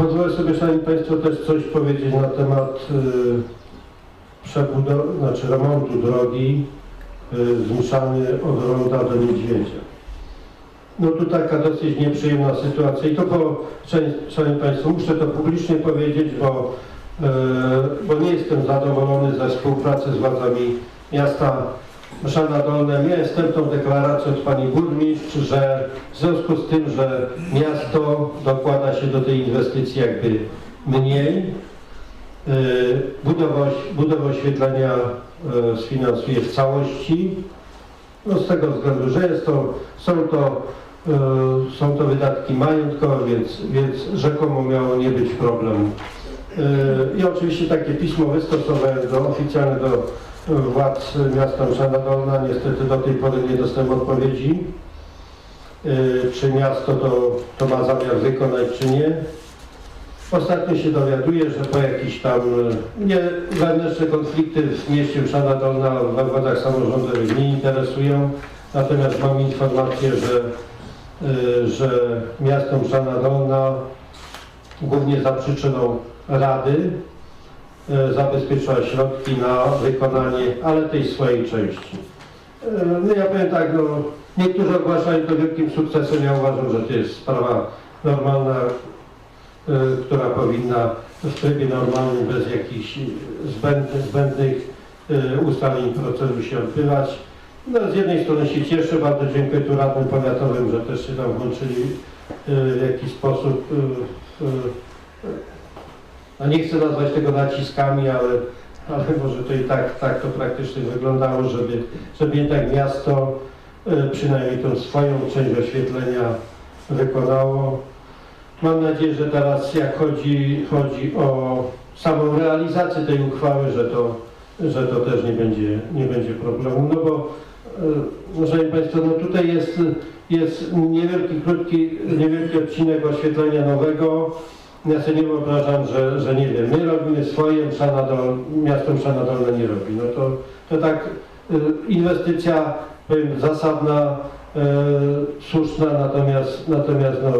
Pozwolę sobie, Szanowni Państwo, też coś powiedzieć na temat y, przebudowy, znaczy remontu drogi y, z Mszany od Ronda do Niedźwiedzia. No tu taka dosyć nieprzyjemna sytuacja i to, po, Szanowni Państwo, muszę to publicznie powiedzieć, bo, y, bo nie jestem zadowolony ze współpracy z władzami miasta Mszana Dolna. Miałem wstępną deklarację od pani burmistrz, że w związku z tym, że miasto dokłada się do tej inwestycji jakby mniej, y, budowę, budowę oświetlenia y, sfinansuje w całości. No z tego względu, że jest to, są to, y, są to wydatki majątkowe, więc, więc rzekomo miało nie być problemu. I oczywiście takie pismo wystosowałem do oficjalne do y, władz miasta Mszana Dolna. Niestety do tej pory nie dostałem odpowiedzi, y, czy miasto to, to ma zamiar wykonać, czy nie. Ostatnio się dowiaduję, że po jakichś tam nie, wewnętrzne konflikty w mieście Mszana Dolna we władzach samorządowych nie interesują. Natomiast mam informację, że, że miasto Mszana Dolna głównie za przyczyną Rady e, zabezpieczała środki na wykonanie, ale tej swojej części. E, No ja powiem tak, no, niektórzy ogłaszają to wielkim sukcesem, ja uważam, że to jest sprawa normalna, e, która powinna w trybie normalnym, bez jakichś zbędnych, zbędnych ustaleń i procedur się odbywać. No, z jednej strony się cieszę, bardzo dziękuję tu radnym powiatowym, że też się tam włączyli w jakiś sposób no nie chcę nazwać tego naciskami, ale, ale może to i tak, tak to praktycznie wyglądało, żeby, żeby jednak miasto e, przynajmniej tą swoją część oświetlenia wykonało. Mam nadzieję, że teraz jak chodzi, chodzi o samą realizację tej uchwały, że to, że to też nie będzie, nie będzie problemu, no bo e, Szanowni Państwo, no tutaj jest, jest niewielki, krótki, niewielki odcinek oświetlenia nowego, ja sobie nie wyobrażam, że, że nie wiem, my robimy swoje, Mszana Dol, miasto Mszana Dolne nie robi. No to, to tak y, inwestycja, powiem, zasadna, y, słuszna, natomiast, natomiast no,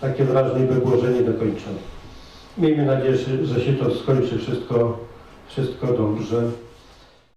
takie wrażenie by było, że nie dokończone. Miejmy nadzieję, że się to skończy wszystko, wszystko dobrze.